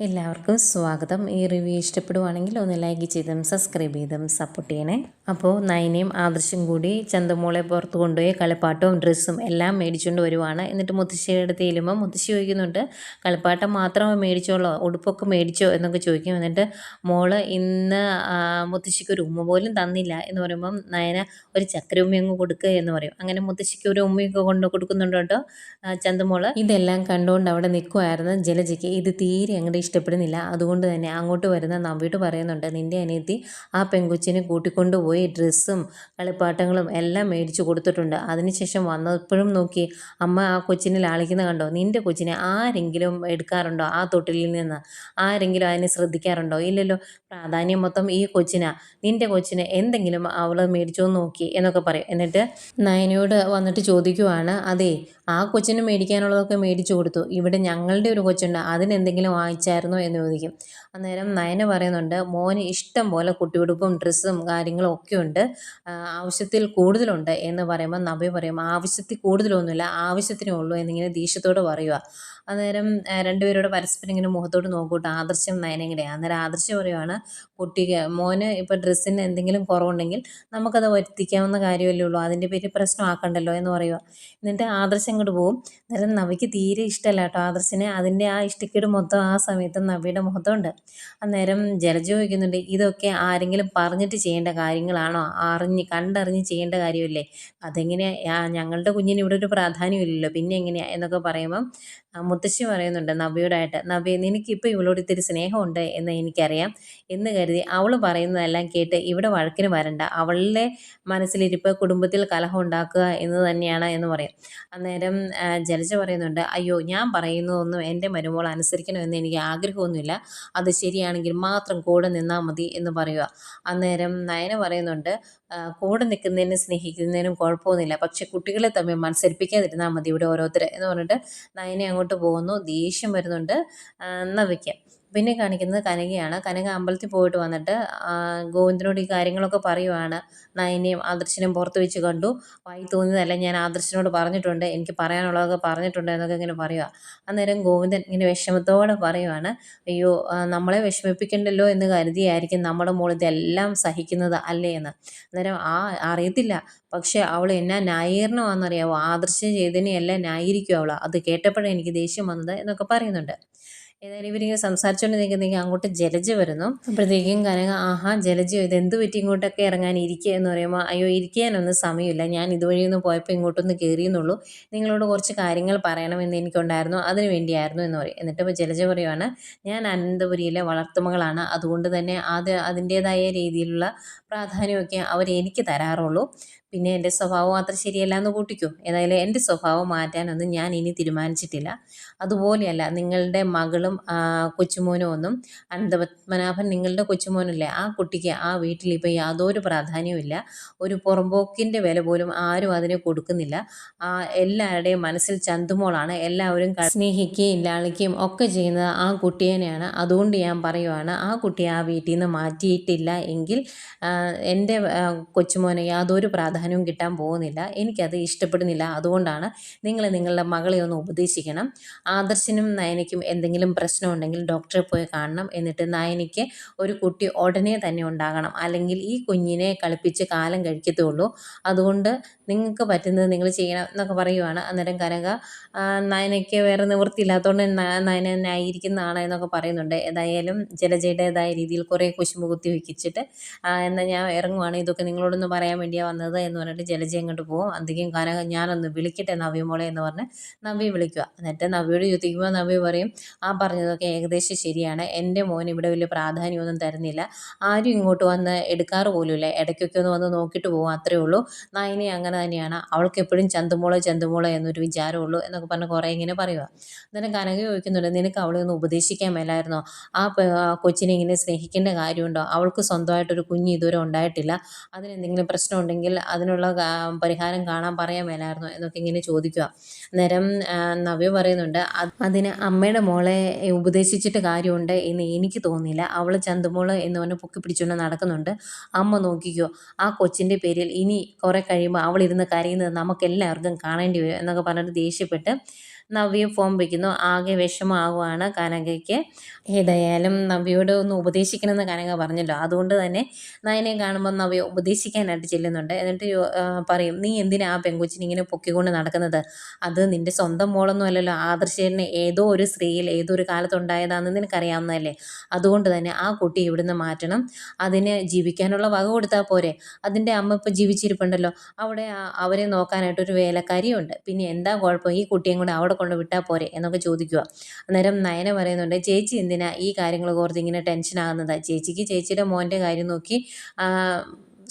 എല്ലാവർക്കും സ്വാഗതം. ഈ റിവ്യൂ ഇഷ്ടപ്പെടുവാണെങ്കിൽ ഒന്ന് ലൈക്ക് ചെയ്തും സബ്സ്ക്രൈബ് ചെയ്തും സപ്പോർട്ട് ചെയ്യണേ. അപ്പോൾ നയനയും ആദർശം കൂടി ചന്തമോളെ പുറത്ത് കൊണ്ടുപോയി കളിപ്പാട്ടവും ഡ്രസ്സും എല്ലാം മേടിച്ചുകൊണ്ട് വരുവാണ്. എന്നിട്ട് മുത്തശ്ശിയുടെ അടുത്ത് ചെല്ലുമ്പോൾ മുത്തശ്ശി ചോദിക്കുന്നുണ്ട് കളിപ്പാട്ടം മാത്രമേ മേടിച്ചോളോ? ഉടുപ്പൊക്കെ മേടിച്ചോ? എന്നൊക്കെ ചോദിക്കും. എന്നിട്ട് മോൾ ഇന്ന് മുത്തശ്ശിക്ക് ഒരു ഉമ്മ പോലും തന്നില്ല. എന്ന് പറയുമ്പം നയന ഒരു ചക്കര ഉമ്മ അങ്ങ് കൊടുക്കുക എന്ന് പറയും. അങ്ങനെ മുത്തശ്ശിക്ക് ഒരു ഉമ്മയൊക്കെ കൊണ്ട് കൊടുക്കുന്നുണ്ട് കേട്ടോ ചന്തമോൾ ഇതെല്ലാം കണ്ടുകൊണ്ട് അവിടെ നിൽക്കുമായിരുന്നു ജലജയ്ക്ക്. ഇത് തീരെ അങ്ങോട്ട് ഇഷ്ടപ്പെടുന്നില്ല. അതുകൊണ്ട് തന്നെ അങ്ങോട്ട് വരുന്ന നവ്യോട്ട് പറയുന്നുണ്ട് നിന്റെ അനിയത്തി ആ പെങ്കുച്ചിനെ കൂട്ടിക്കൊണ്ടുപോയി ഡ്രസ്സും കളിപ്പാട്ടങ്ങളും എല്ലാം മേടിച്ചു കൊടുത്തിട്ടുണ്ട്. അതിനുശേഷം വന്നപ്പോഴും നോക്കി അമ്മ ആ കൊച്ചിനെ ലാളിക്കുന്ന കണ്ടോ? നിന്റെ കൊച്ചിനെ ആരെങ്കിലും എടുക്കാറുണ്ടോ ആ തൊട്ടിലിൽ നിന്ന്? ആരെങ്കിലും അതിനെ ശ്രദ്ധിക്കാറുണ്ടോ? ഇല്ലല്ലോ പ്രാധാന്യം മൊത്തം ഈ കൊച്ചിനാ. നിന്റെ കൊച്ചിന് എന്തെങ്കിലും അവൾ മേടിച്ചോ നോക്കി എന്നൊക്കെ പറയും. എന്നിട്ട് നയനയോട് വന്നിട്ട് ചോദിക്കുവാണ് അതെ ആ കൊച്ചിന് മേടിക്കാനുള്ളതൊക്കെ മേടിച്ചു കൊടുത്തു. ഇവിടെ ഞങ്ങളുടെ ഒരു കൊച്ചുണ്ട് അതിനെന്തെങ്കിലും വാങ്ങിച്ചായിരുന്നോ എന്ന് ചോദിക്കും. അന്നേരം നയന പറയുന്നുണ്ട് മോന് ഇഷ്ടം പോലെ കുട്ടിയുടുപ്പും ഡ്രസ്സും കാര്യങ്ങളും ഒക്കെ ഉണ്ട്. ആവശ്യത്തിൽ കൂടുതലുണ്ട് എന്ന് പറയുമ്പോൾ നബി പറയും ആവശ്യത്തിൽ കൂടുതലൊന്നുമില്ല ആവശ്യത്തിനേ ഉള്ളൂ എന്നിങ്ങനെ ദേഷ്യത്തോട് പറയുക അന്നേരം രണ്ടുപേരോട് പരസ്പരം ഇങ്ങനെ മുഖത്തോട് നോക്കൂട്ട് ആദർശം നയനയുടെ അന്നേരം ആദർശം പറയുവാണ് കുട്ടിക്ക് മോന് ഇപ്പോൾ ഡ്രസ്സിന് എന്തെങ്കിലും കുറവുണ്ടെങ്കിൽ നമുക്കത് വരുത്തിക്കാവുന്ന കാര്യമല്ലേ ഉള്ളൂ അതിന്റെ പേര് പ്രശ്നമാക്കണ്ടല്ലോ എന്ന് പറയുക എന്നിട്ട് ആദർശം ഇങ്ങോട്ട് പോകും അന്നേരം നവിക്ക് തീരെ ഇഷ്ടമല്ല കേട്ടോ ആദർശിനെ. അതിന്റെ ആ ഇഷ്ടക്കേട് മൊത്തം ആ സമയത്ത് നവിയുടെ മുഖത്തുണ്ട്. അന്നേരം ജലജ ചോദിക്കുന്നുണ്ട് ഇതൊക്കെ ആരെങ്കിലും പറഞ്ഞിട്ട് ചെയ്യേണ്ട കാര്യങ്ങളാണോ? അറിഞ്ഞ് കണ്ടറിഞ്ഞ് ചെയ്യേണ്ട കാര്യമല്ലേ? അതെങ്ങനെയാ? ഞങ്ങളുടെ കുഞ്ഞിന് ഇവിടെ ഒരു പ്രാധാന്യമില്ലല്ലോ. പിന്നെ എങ്ങനെയാ? എന്നൊക്കെ പറയുമ്പം മുത്തശ്ശി പറയുന്നുണ്ട് നവിയോടായിട്ട് നവി നിനക്കിപ്പോൾ ഇവളോട് ഇത്തിരി സ്നേഹമുണ്ട് എന്ന് എനിക്കറിയാം എന്ന് കരുതി അവൾ പറയുന്നതെല്ലാം കേട്ട് ഇവിടെ വഴക്കിന് വരണ്ട. അവളുടെ മനസ്സിലിരിപ്പ് കുടുംബത്തിൽ കലഹം ഉണ്ടാക്കുക എന്ന് തന്നെയാണ് എന്ന് പറയും. അന്നേരം ജലജ പറയുന്നുണ്ട് അയ്യോ ഞാൻ പറയുന്നതൊന്നും എന്റെ മരുമോൾ അനുസരിക്കണമെന്ന് എനിക്ക് ആഗ്രഹമൊന്നുമില്ല. അത് ശരിയാണെങ്കിൽ മാത്രം കൂടെ നിന്നാൽ മതി എന്ന് പറയുക. അന്നേരം നയന പറയുന്നുണ്ട് കൂടെ നിൽക്കുന്നതിനും സ്നേഹിക്കുന്നതിനും കുഴപ്പമൊന്നുമില്ല. പക്ഷെ കുട്ടികളെ തമ്മിൽ മത്സരിപ്പിക്കാതിരുന്നാൽ മതി ഇവിടെ ഓരോരുത്തർ എന്ന് പറഞ്ഞിട്ട് നയനെ അങ്ങോട്ട് പോകുന്നു. ദേഷ്യം വരുന്നുണ്ട്. നവിക്ക് പിന്നെ കാണിക്കുന്നത് കനകയാണ്. കനക അമ്പലത്തിൽ പോയിട്ട് വന്നിട്ട് ഗോവിന്ദനോട് ഈ കാര്യങ്ങളൊക്കെ പറയുവാണ്. നയനെയും ആദർശനെയും പുറത്ത് വെച്ച് കണ്ടു. വായി തോന്നിയതല്ല ഞാൻ ആദർശനോട് പറഞ്ഞിട്ടുണ്ട്. എനിക്ക് പറയാനുള്ളതൊക്കെ പറഞ്ഞിട്ടുണ്ട് എന്നൊക്കെ ഇങ്ങനെ പറയുക അന്നേരം ഗോവിന്ദൻ ഇങ്ങനെ വിഷമത്തോടെ പറയുവാണ്. അയ്യോ നമ്മളെ വിഷമിപ്പിക്കണ്ടല്ലോ എന്ന് കരുതിയായിരിക്കും നമ്മുടെ മോൾ ഇതെല്ലാം സഹിക്കുന്നത് അല്ലേ എന്ന്. അന്നേരം ആ അറിയത്തില്ല. പക്ഷെ അവൾ എന്നാ ന്യായീകരണമാണെന്നറിയാവോ? ആദർശം ചെയ്തതിനെയല്ല ന്യായീകരിക്കും അവൾ അത് കേട്ടപ്പോഴേ എനിക്ക് ദേഷ്യം വന്നത് എന്നൊക്കെ പറയുന്നുണ്ട്. ഏതായാലും ഇവരിങ്ങനെ സംസാരിച്ചുകൊണ്ട് നിൽക്കുന്നെങ്കിൽ അങ്ങോട്ട് ജലജ വരുന്നു. അപ്പോഴത്തേക്കും കനക ആഹാ ജലജയോ ഇത് എന്ത് പറ്റി ഇങ്ങോട്ടൊക്കെ ഇറങ്ങാൻ ഇരിക്കുക എന്ന് പറയുമ്പോൾ അയ്യോ ഇരിക്കാനൊന്നും സമയമില്ല. ഞാൻ ഇതുവഴിയൊന്നും പോയപ്പോൾ ഇങ്ങോട്ടൊന്ന് കയറിയെന്നുള്ളൂ നിങ്ങളോട് കുറച്ച് കാര്യങ്ങൾ പറയണമെന്ന് എനിക്കുണ്ടായിരുന്നു. അതിന് വേണ്ടിയായിരുന്നു എന്ന് പറയും. എന്നിട്ട് ഇപ്പോൾ ജലജ പറയുവാണ് ഞാൻ അനന്തപുരിയിലെ വളർത്തുമകളാണ്. അതുകൊണ്ട് തന്നെ അത് അതിന്റേതായ രീതിയിലുള്ള പ്രാധാന്യമൊക്കെ അവർ എനിക്ക് തരാറുള്ളൂ. പിന്നെ എന്റെ സ്വഭാവം അത്ര ശരിയല്ല എന്ന് കൂട്ടിക്കോ. ഏതായാലും എന്റെ സ്വഭാവം മാറ്റാനൊന്നും ഞാൻ ഇനി തീരുമാനിച്ചിട്ടില്ല. അതുപോലെയല്ല നിങ്ങളുടെ മകളും കൊച്ചുമോനും ഒന്നും അനന്തപത്മനാഭൻ നിങ്ങളുടെ കൊച്ചുമോനല്ലേ ആ കുട്ടിക്ക് ആ വീട്ടിൽ ഇപ്പോൾ യാതൊരു പ്രാധാന്യവുമില്ല ഒരു പുറമ്പോക്കിന്റെ വില പോലും ആരും അതിനെ കൊടുക്കുന്നില്ല. ആ എല്ലാവരുടെയും മനസ്സിൽ ചന്തുമോളാണ്. എല്ലാവരും സ്നേഹിക്കുകയും ലാളിക്കുകയും ഒക്കെ ചെയ്യുന്നത് ആ കുട്ടിയേനെയാണ്. അതുകൊണ്ട് ഞാൻ പറയുവാണ് ആ കുട്ടിയെ ആ വീട്ടിൽ നിന്ന് മാറ്റിയിട്ടില്ല എങ്കിൽ എന്റെ കൊച്ചുമോന് യാതൊരു പ്രാധാന്യം പ്രാധാന്യവും കിട്ടാൻ പോകുന്നില്ല. എനിക്കത് ഇഷ്ടപ്പെടുന്നില്ല. അതുകൊണ്ടാണ് നിങ്ങൾ നിങ്ങളുടെ മകളെ ഒന്ന് ഉപദേശിക്കണം. ആദർശനും നയനയ്ക്കും എന്തെങ്കിലും പ്രശ്നമുണ്ടെങ്കിൽ ഡോക്ടറെ പോയി കാണണം. എന്നിട്ട് നയനയ്ക്ക് ഒരു കുട്ടി ഉടനെ തന്നെ ഉണ്ടാകണം. അല്ലെങ്കിൽ ഈ കുഞ്ഞിനെ കളിപ്പിച്ച് കാലം കഴിക്കത്തുള്ളൂ. അതുകൊണ്ട് നിങ്ങൾക്ക് പറ്റുന്നത് നിങ്ങൾ ചെയ്യണം എന്നൊക്കെ പറയുവാണ്. അന്നേരം കനക നയനയ്ക്ക് വേറെ നിവൃത്തിയില്ലാത്തതുകൊണ്ട് നയന ന്യായീകരിക്കുന്നതാണ് എന്നൊക്കെ പറയുന്നുണ്ട്. ഏതായാലും ജലജയുടേതായ രീതിയിൽ കുറേ കുശുമ്പ് കുത്തി വയ്ക്കിച്ചിട്ട് എന്നാൽ ഞാൻ ഇറങ്ങുവാണ്. ഇതൊക്കെ നിങ്ങളോടൊന്ന് പറയാൻ വേണ്ടിയാണ് വന്നത്. എന്ന് പറഞ്ഞിട്ട് ജലജയം അങ്ങോട്ട് പോകും അധികം കനക ഞാനൊന്ന് വിളിക്കട്ടെ നവ്യമോളെ എന്ന് പറഞ്ഞ് നവ്യ വിളിക്കുക. എന്നിട്ട് നവ്യോട് ചോദിക്കുമ്പോൾ നവ്യ പറയും ആ പറഞ്ഞതൊക്കെ ഏകദേശം ശരിയാണ്. എന്റെ മോൻ ഇവിടെ വലിയ പ്രാധാന്യമൊന്നും തരുന്നില്ല. ആരും ഇങ്ങോട്ട് വന്ന് എടുക്കാറ് പോലുമില്ല. ഇടയ്ക്കൊക്കെ ഒന്ന് വന്ന് നോക്കിയിട്ട് പോകും അത്രേ ഉള്ളൂ. നയനെ അങ്ങനെ തന്നെയാണ്. അവൾക്ക് എപ്പോഴും ചന്തുമോളെ ചന്തുമോളെ എന്നൊരു വിചാരമുള്ളൂ എന്നൊക്കെ പറഞ്ഞ് കുറേ ഇങ്ങനെ പറയുക അന്നേരം കനക ചോദിക്കുന്നുണ്ട് നിനക്ക് അവളെ ഒന്ന് ഉപദേശിക്കാൻ മേലായിരുന്നോ? ആ കൊച്ചിനെ ഇങ്ങനെ സ്നേഹിക്കേണ്ട കാര്യമുണ്ടോ? അവൾക്ക് സ്വന്തമായിട്ടൊരു കുഞ്ഞ് ഇതുവരെ ഉണ്ടായിട്ടില്ല. അതിനെന്തെങ്കിലും പ്രശ്നമുണ്ടെങ്കിൽ അതിനുള്ള പരിഹാരം കാണാൻ പറയാൻ മേലായിരുന്നു എന്നൊക്കെ ഇങ്ങനെ ചോദിക്കുക. അന്നേരം നവ്യ പറയുന്നുണ്ട് അതിന് അമ്മയുടെ മോളെ ഉപദേശിച്ചിട്ട് കാര്യമുണ്ട് എന്ന് എനിക്ക് തോന്നിയില്ല. അവൾ ചന്തുമോൾ എന്ന് പറഞ്ഞ് പൊക്കി പിടിച്ചുകൊണ്ട് നടക്കുന്നുണ്ട്. അമ്മ നോക്കിക്കോ ആ കൊച്ചിന്റെ പേരിൽ ഇനി കുറേ കഴിയുമ്പോൾ അവൾ ഇരുന്ന് കരയുന്നത് നമുക്കെല്ലാവർക്കും കാണേണ്ടി വരും എന്നൊക്കെ പറഞ്ഞിട്ട് ദേഷ്യപ്പെട്ട് നവ്യ ഫോം വയ്ക്കുന്നു ആകെ വിഷമമാകുവാണ് കനകയ്ക്ക്. ഏതായാലും നവ്യയോട് ഒന്ന് ഉപദേശിക്കണമെന്ന് കനക പറഞ്ഞല്ലോ. അതുകൊണ്ട് തന്നെ നയനെ കാണുമ്പോൾ നവ്യ ഉപദേശിക്കാനായിട്ട് ചെല്ലുന്നുണ്ട്. എന്നിട്ട് പറയും നീ എന്തിനാ ആ പെങ്കുച്ചിനിങ്ങനെ പൊക്കിക്കൊണ്ട് നടക്കുന്നത്? അത് നിന്റെ സ്വന്തം മോളൊന്നും അല്ലല്ലോ. ആദർശേനെ ഏതോ ഒരു സ്ത്രീയിൽ ഏതോ ഒരു കാലത്തുണ്ടായതാണെന്ന് നിനക്കറിയാവുന്നതല്ലേ? അതുകൊണ്ട് തന്നെ ആ കുട്ടി ഇവിടുന്ന് മാറ്റണം. അതിന് ജീവിക്കാനുള്ള വക കൊടുത്താൽ പോരെ. അതിന്റെ അമ്മ ഇപ്പോൾ ജീവിച്ചിരിപ്പുണ്ടല്ലോ. അവിടെ അവരെ നോക്കാനായിട്ടൊരു വേലക്കാരിയുണ്ട്. പിന്നെ എന്താ കുഴപ്പം? ഈ കുട്ടിയും കൂടെ അവിടെ കൊണ്ട് വിട്ടാൽ പോരെ എന്നൊക്കെ ചോദിക്കുക. അന്നേരം നയന പറയുന്നുണ്ട് ചേച്ചി എന്തിനാ ഈ കാര്യങ്ങൾ ഓർത്ത് ഇങ്ങനെ ടെൻഷൻ ആകുന്നത്? ചേച്ചിക്ക് ചേച്ചിയുടെ മോന്റെ കാര്യം നോക്കി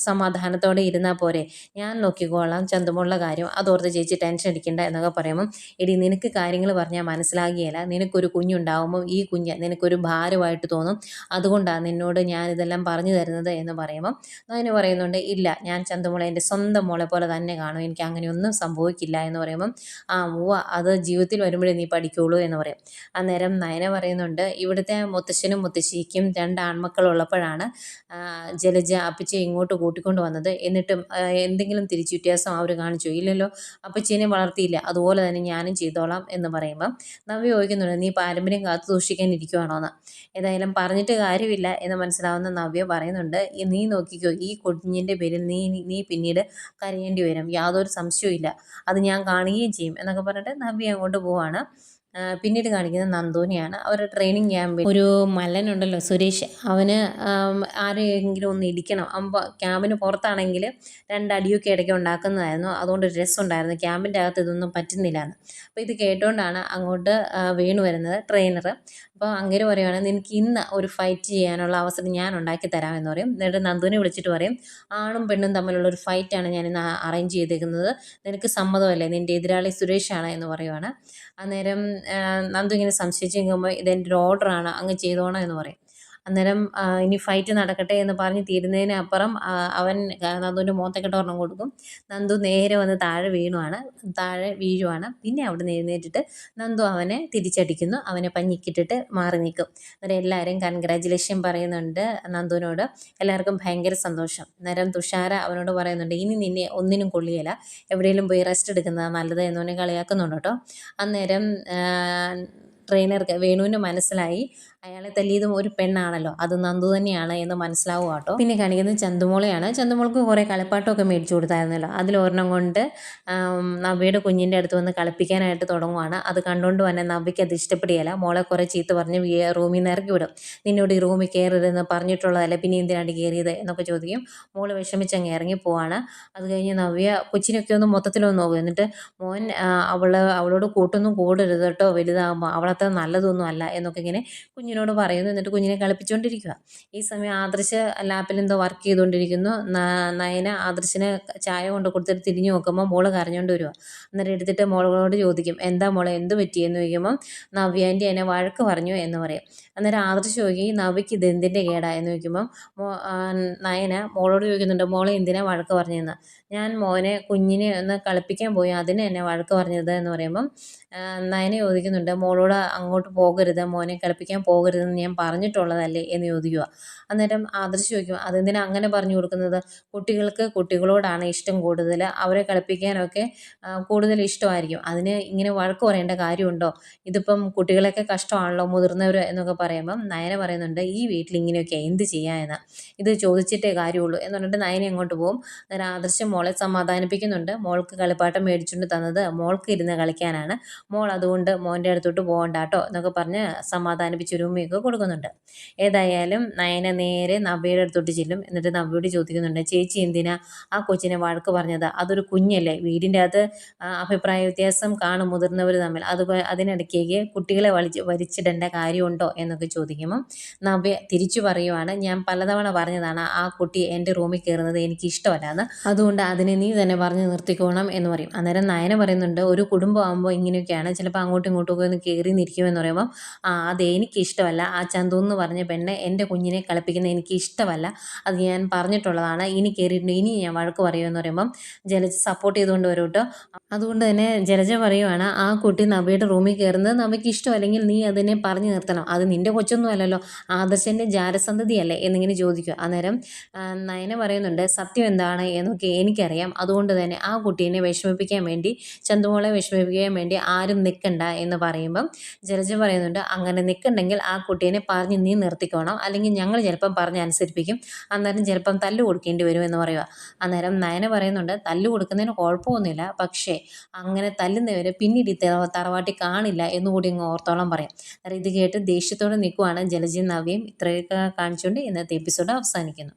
സമാധാനത്തോടെ ഇരുന്നാൽ പോരെ. ഞാൻ നോക്കിക്കോളാം ചന്തുമുള്ള കാര്യം. അതോർത്ത് ചേച്ചി ടെൻഷൻ അടിക്കണ്ട എന്നൊക്കെ പറയുമ്പം എടി നിനക്ക് കാര്യങ്ങൾ പറഞ്ഞാൽ മനസ്സിലാകിയല്ല നിനക്കൊരു കുഞ്ഞുണ്ടാവുമ്പോൾ ഈ കുഞ്ഞ് നിനക്കൊരു ഭാരമായിട്ട് തോന്നും. അതുകൊണ്ടാണ് നിന്നോട് ഞാൻ ഇതെല്ലാം പറഞ്ഞു തരുന്നത് എന്ന് പറയുമ്പം അതിന് പറയുന്നുണ്ട് ഇല്ല ഞാൻ ചന്തുമുള എന്റെ സ്വന്തം മോളെ പോലെ തന്നെ കാണും. എനിക്ക് അങ്ങനെയൊന്നും സംഭവിക്കില്ല എന്ന് പറയുമ്പം ആ മൂവ അത് ജീവിതത്തിൽ വരുമ്പോഴേ നീ പഠിക്കുള്ളൂ എന്ന് പറയും. അന്നേരം നയന പറയുന്നുണ്ട് ഇവിടുത്തെ മുത്തശ്ശനും മുത്തശ്ശിക്കും രണ്ട് ആൺമക്കളുള്ളപ്പോഴാണ് ആ, ജലജ അപ്പിച്ച് ഇങ്ങോട്ട് കൂട്ടിക്കൊണ്ട് വന്നത്. എന്നിട്ടും എന്തെങ്കിലും തിരിച്ചു വ്യത്യാസം അവർ കാണിച്ചു? ഇല്ലല്ലോ. അപ്പച്ചീനെ വളർത്തിയില്ല. അതുപോലെ തന്നെ ഞാനും ചെയ്തോളാം എന്ന് പറയുമ്പം നവ്യ ചോദിക്കുന്നുണ്ട് നീ പാരമ്പര്യം കാത്തു സൂക്ഷിക്കാൻ ഇരിക്കുവാണോ എന്ന് ഏതായാലും പറഞ്ഞിട്ട് കാര്യമില്ല എന്ന് മനസ്സിലാവുന്ന നവ്യ പറയുന്നുണ്ട് "ഈ നീ നോക്കിക്കോ ഈ കുഞ്ഞിന്റെ പേരിൽ നീ നീ പിന്നീട് കരയേണ്ടി വരും. യാതൊരു സംശയവും അത് ഞാൻ കാണുകയും ചെയ്യും. എന്നൊക്കെ പറഞ്ഞിട്ട് നവ്യ അങ്ങോട്ട് പോവാണ്. പിന്നീട് കാണിക്കുന്നത് നന്ദോനിയാണ്. അവരുടെ ട്രെയിനിങ് ക്യാമ്പിൽ ഒരു മല്ലനുണ്ടല്ലോ സുരേഷ്. അവന് ആരെയെങ്കിലും ഒന്ന് ഇടിക്കണം. അമ്പ ക്യാമ്പിന് പുറത്താണെങ്കിൽ രണ്ടടിയൊക്കെ ഇടയ്ക്ക് ഉണ്ടാക്കുന്നതായിരുന്നു. അതുകൊണ്ട് ഒരു രസമുണ്ടായിരുന്നു. ക്യാമ്പിന്റെ അകത്ത് ഇതൊന്നും പറ്റുന്നില്ലാന്ന്. അപ്പോൾ ഇത് കേട്ടുകൊണ്ടാണ് അങ്ങോട്ട് വീണു വരുന്നത് ട്രെയിനർ അപ്പോൾ അങ്ങനെ പറയുകയാണ് നിനക്ക് ഇന്ന് ഒരു ഫൈറ്റ് ചെയ്യാനുള്ള അവസരം ഞാൻ ഉണ്ടാക്കി തരാമെന്ന് പറയും. എന്നിട്ട് നന്ദുവിനെ വിളിച്ചിട്ട് പറയും ആണും പെണ്ണും തമ്മിലുള്ള ഒരു ഫൈറ്റാണ് ഞാൻ ഇന്ന് അറേഞ്ച് ചെയ്തേക്കുന്നത്. നിനക്ക് സമ്മതമല്ലേ? നിന്റെ എതിരാളി സുരേഷാണ് എന്ന് പറയുവാണ്. അന്നേരം നന്ദു ഇങ്ങനെ സംശയിച്ച് കഴിക്കുമ്പോൾ ഇതെന്റെ ഒരു ഓർഡറാണ് അങ്ങ് ചെയ്തോണം എന്ന് പറയും. അന്നേരം ഇനി ഫൈറ്റ് നടക്കട്ടെ എന്ന് പറഞ്ഞ് തീരുന്നതിന് അപ്പുറം അവൻ നന്ദുവിന്റെ മുഖത്തേക്കിട്ട് ഒരെണ്ണം കൊടുക്കും. നന്ദു നേരെ വന്ന് താഴെ വീണുവാണ് താഴെ വീഴുവാണ്. പിന്നെ അവിടെ നിന്ന് എഴുന്നേറ്റിട്ട് നന്ദു അവനെ തിരിച്ചടിക്കുന്നു. അവനെ പഞ്ഞിക്കിട്ടിട്ട് മാറി നിൽക്കും. അന്നേരം എല്ലാവരും കൺഗ്രാജുലേഷൻ പറയുന്നുണ്ട് നന്ദുവിനോട്. എല്ലാവർക്കും ഭയങ്കര സന്തോഷം. അന്നേരം തുഷാര അവനോട് പറയുന്നുണ്ട് ഇനി നിന്നെ ഒന്നിനും കൊള്ളിയല്ല എവിടെയെങ്കിലും പോയി റെസ്റ്റ് എടുക്കുന്നതാണ് നല്ലത് എന്നവനെ കളിയാക്കുന്നുണ്ട് കേട്ടോ. അന്നേരം ട്രെയിനർക്ക് വേണുവിന് മനസ്സിലായി. അയാളെ തല്ലിയതും ഒരു പെണ്ണാണല്ലോ. അത് നന്ദു തന്നെയാണ് എന്ന് മനസ്സിലാവും കേട്ടോ. പിന്നെ കാണിക്കുന്നത് ചന്തുമോളെയാണ്. ചന്തുമോൾക്ക് കുറേ കളിപ്പാട്ടമൊക്കെ മേടിച്ചു കൊടുത്തായിരുന്നല്ലോ. അതിലൊരെണ്ണം കൊണ്ട് ആം, നവ്യയുടെ കുഞ്ഞിന്റെ അടുത്ത് വന്ന് കളിപ്പിക്കാനായിട്ട് തുടങ്ങുവാണ്. അത് കണ്ടുകൊണ്ട് തന്നെ നവ്യയ്ക്ക് അത് ഇഷ്ടപ്പെടുകയില്ല മോളെ കുറേ ചീത്ത പറഞ്ഞ് റൂമിൽ നിന്ന് ഇറക്കി വിടും. നിന്നോട് ഈ റൂമിൽ കയറരുതെന്ന് പറഞ്ഞിട്ടുള്ളതല്ല. പിന്നെ എന്തിനാണ് കയറിയത്? എന്നൊക്കെ ചോദിക്കും. മോൾ വിഷമിച്ച് അങ്ങ് ഇറങ്ങി പോവാണ്. അത് കഴിഞ്ഞ് നവ്യ കൊച്ചിനൊക്കെ ഒന്ന് മൊത്തത്തിലൊന്ന് നോക്കും. എന്നിട്ട് മോൻ അവൾ അവൾ അവളോട് കൂട്ടൊന്നും കൂടരുത് കേട്ടോ. വലുതാകുമ്പോൾ അവളത്ര നല്ലതൊന്നും അല്ല എന്നൊക്കെ ഇങ്ങനെ കുഞ്ഞിനോട് പറയുന്നു. എന്നിട്ട് കുഞ്ഞിനെ കളിപ്പിച്ചുകൊണ്ടിരിക്കുക ഈ സമയം ആദർശ് ലാപ്പിൽ എന്തോ വർക്ക് ചെയ്തുകൊണ്ടിരിക്കുന്നു നയന ആദർശിന് ചായ കൊണ്ട് കൊടുത്തിട്ട് തിരിഞ്ഞു നോക്കുമ്പോൾ മോൾ കരഞ്ഞുകൊണ്ട് വരിക അന്നേരം എടുത്തിട്ട് മോളോട് ചോദിക്കും എന്താ മോളെ എന്ത് പറ്റിയെന്ന്? ചോദിക്കുമ്പോൾ നവ്യാന്റെ എന്നെ വഴക്ക് പറഞ്ഞു എന്ന് പറയും. അന്നേരം ആദർശ് ചോദിക്കും ഈ നവ്യക്ക് ഇത് എന്തിന്റെ കേടാ? എന്ന് ചോദിക്കുമ്പോൾ നയന മോളോട് ചോദിക്കുന്നുണ്ട് മോളെ എന്തിനാ വഴക്ക് പറഞ്ഞതെന്ന് ഞാൻ മോനെ കുഞ്ഞിനെ ഒന്ന് കളിപ്പിക്കാൻ പോയി അതിനെ എന്നെ വഴക്ക് പറഞ്ഞത് എന്ന് പറയുമ്പം നയന ചോദിക്കുന്നുണ്ട് മോളോട് അങ്ങോട്ട് പോകരുത് മോനെ കളിപ്പിക്കാൻ പോകരുതെന്ന് ഞാൻ പറഞ്ഞിട്ടുള്ളതല്ലേ എന്ന് ചോദിക്കുക. അന്നേരം ആദർശ് ചോദിക്കും അതെന്തിനാ അങ്ങനെ പറഞ്ഞു കൊടുക്കുന്നത്? കുട്ടികൾക്ക് കുട്ടികളോടാണ് ഇഷ്ടം കൂടുതൽ അവരെ കളിപ്പിക്കാനൊക്കെ കൂടുതൽ ഇഷ്ടമായിരിക്കും. അതിന് ഇങ്ങനെ വഴക്ക് പറയേണ്ട കാര്യമുണ്ടോ? ഇതിപ്പം കുട്ടികളെയൊക്കെ കഷ്ടമാണല്ലോ മുതിർന്നവർ എന്നൊക്കെ പറയുമ്പം നയന പറയുന്നുണ്ട് ഈ വീട്ടിൽ ഇങ്ങനെയൊക്കെ എന്ത് ചെയ്യാമെന്ന് ഇത് ചോദിച്ചിട്ടേ കാര്യമുള്ളൂ എന്ന് പറഞ്ഞിട്ട് നയന അങ്ങോട്ട് പോകും. അന്നേരം ആദർശ് മോളെ സമാധാനിപ്പിക്കുന്നുണ്ട്. മോൾക്ക് കളിപ്പാട്ടം മേടിച്ചുകൊണ്ട് തന്നത് മോൾക്ക് ഇരുന്ന് കളിക്കാനാണ്. മോൾ അതുകൊണ്ട് മോന്റെ അടുത്തോട്ട് പോകണ്ട കേട്ടോ എന്നൊക്കെ പറഞ്ഞ് സമാധാനിപ്പിച്ച് ഉമ്മയൊക്കെ കൊടുക്കുന്നുണ്ട്. ഏതായാലും നയന നേരെ നവയുടെ അടുത്തോട്ട് ചെല്ലും. എന്നിട്ട് നവയോട് ചോദിക്കുന്നുണ്ട് ചേച്ചി എന്തിനാ ആ കൊച്ചിനെ വഴക്ക് പറഞ്ഞത്? അതൊരു കുഞ്ഞല്ലേ? വീടിന്റെ അകത്ത് അഭിപ്രായ വ്യത്യാസം കാണും മുതിർന്നവർ തമ്മിൽ. അത് അതിനിടയ്ക്കേക്ക് കുട്ടികളെ വലിച്ച് വലിച്ചിടേണ്ട കാര്യമുണ്ടോ? എന്നൊക്കെ ചോദിക്കുമ്പം നവ്യ തിരിച്ചു പറയുവാണ് ഞാൻ പലതവണ പറഞ്ഞതാണ് ആ കുട്ടി എന്റെ റൂമിൽ കയറുന്നത് എനിക്ക് ഇഷ്ടമല്ല എന്ന് അതുകൊണ്ട് അതിനെ നീ തന്നെ പറഞ്ഞ് നിർത്തിക്കോണം എന്ന് പറയും. അന്നേരം നയന പറയുന്നുണ്ട് ഒരു കുടുംബമാകുമ്പോൾ ഇങ്ങനെയൊക്കെയാണ്. ചിലപ്പോൾ അങ്ങോട്ടും ഇങ്ങോട്ടും ഒക്കെ ഒന്ന് കയറി നിൽക്കുമെന്ന് പറയുമ്പോൾ ആ അത് എനിക്ക് ഇഷ്ടമല്ല ആ ചന്തു എന്ന് പറഞ്ഞ പെണ്ണ് എന്റെ കുഞ്ഞിനെ കളിപ്പിക്കുന്ന എനിക്ക് ഇഷ്ടമല്ല അത് ഞാൻ പറഞ്ഞിട്ടുള്ളതാണ്. ഇനി കയറിയിട്ടുണ്ട് ഇനി ഞാൻ വഴക്ക് പറയുമെന്ന് പറയുമ്പം ജലജ സപ്പോർട്ട് ചെയ്തുകൊണ്ട് വരും കേട്ടോ. അതുകൊണ്ട് തന്നെ ജലജ പറയുവാണ് ആ കുട്ടി നബിയുടെ റൂമിൽ കയറുന്നത് നബിക്ക് ഇഷ്ടമല്ലെങ്കിൽ നീ അതിനെ പറഞ്ഞു നിർത്തണം. അത് നിന്റെ കൊച്ചൊന്നും അല്ലല്ലോ. ആദർശന്റെ ജാരസന്തതിയല്ലേ? എന്നിങ്ങനെ ചോദിക്കുക. അന്നേരം നയന പറയുന്നുണ്ട് സത്യം എന്താണ് എന്നൊക്കെ എനിക്കറിയാം. അതുകൊണ്ട് തന്നെ ആ കുട്ടീനെ വിഷമിപ്പിക്കാൻ വേണ്ടി ചന്തുമോളെ വിഷമിപ്പിക്കാൻ വേണ്ടി ആരും നിൽക്കണ്ട എന്ന് പറയുമ്പം ജലജ പറയുന്നുണ്ട് അങ്ങനെ നിൽക്കണ്ടെങ്കിൽ ആ കുട്ടീനെ പറഞ്ഞ് നീ നിർത്തിക്കോണം. അല്ലെങ്കിൽ ഞങ്ങൾ ചിലപ്പം പറഞ്ഞ് അനുസരിപ്പിക്കും. അന്നേരം ചിലപ്പം തല്ല് കൊടുക്കേണ്ടി വരും എന്ന് പറയുക അന്നേരം നയന പറയുന്നുണ്ട് തല്ല് കൊടുക്കുന്നതിന് കുഴപ്പമൊന്നുമില്ല. പക്ഷേ അങ്ങനെ തല്ലുന്നവരെ പിന്നീട് ഈ തറവാട്ടി കാണില്ല എന്നുകൂടി അങ്ങ് ഓർത്തോളം പറയാം. അന്നേരം ഇത് കേട്ട് ദേഷ്യത്തോടെ നിൽക്കുവാണ് ജലജയും നവ്യയും ഇത്രയൊക്കെ കാണിച്ചുകൊണ്ട് ഇന്നത്തെ എപ്പിസോഡ് അവസാനിക്കുന്നു.